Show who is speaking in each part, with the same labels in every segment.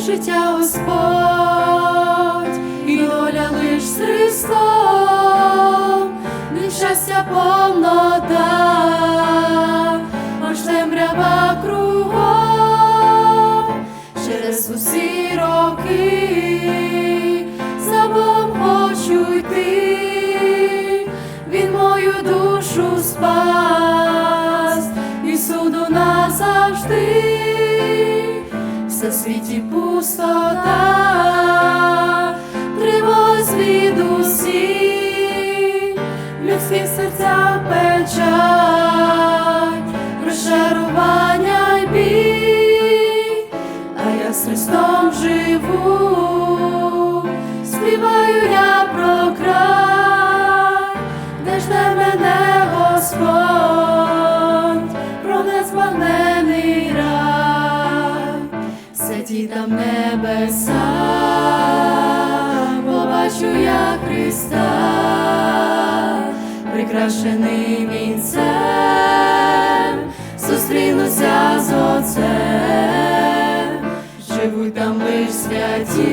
Speaker 1: життя Господь, і доля лиш з Христом, не щастя повнота, світі пустота, тривога звідусі, людських серця печать, розчарування святі там небеса, побачу я Христа, прикрашений вінцем, зустрінуся з Отцем, живуть там лиш святі,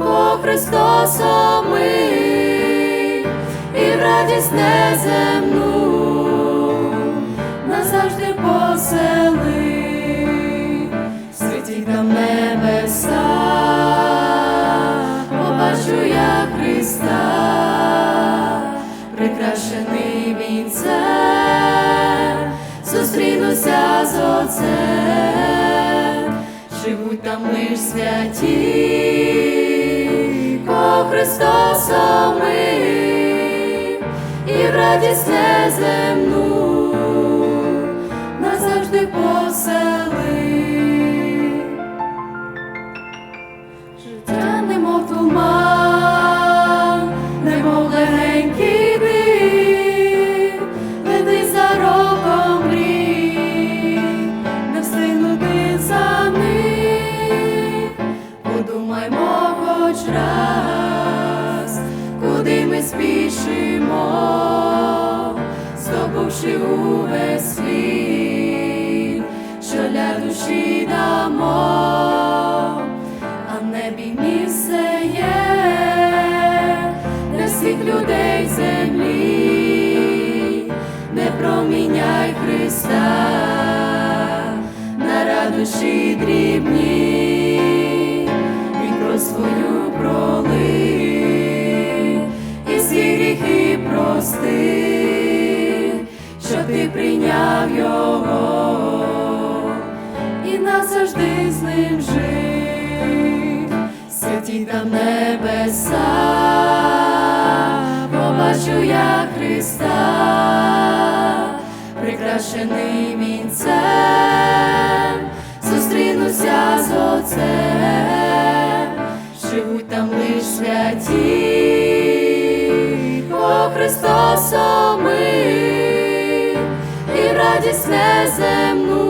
Speaker 1: о Христос омий, і в радість неземну назавжди посели, там небеса, побачу я Христа, прикрашений вінцем, зустрінуся з Отцем, живуть там лиш святі, о Христос омий, і в радість неземну назавжди посели. Спішимо, здобувши увесь світ, що для душі дамо, а в небі місце є для всіх людей землі, не проміняй Христа на радощі дрібні, що ти прийняв його і назавжди з ним жив, святі там небеса, побачу я Христа, прикрашений вінцем, зустрінуся з Отцем, живуть там лиш святі, о Христос омий, і в радість неземну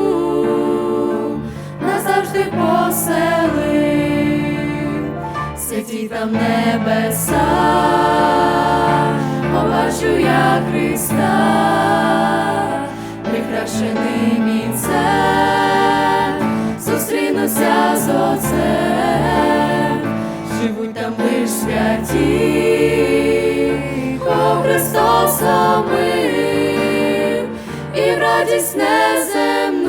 Speaker 1: назавжди посели, святі там небеса, побачу я Христа, прикрашений вінцем, зустрінуся з Отцем, живуть там лиш святі, Христос в радість неземна.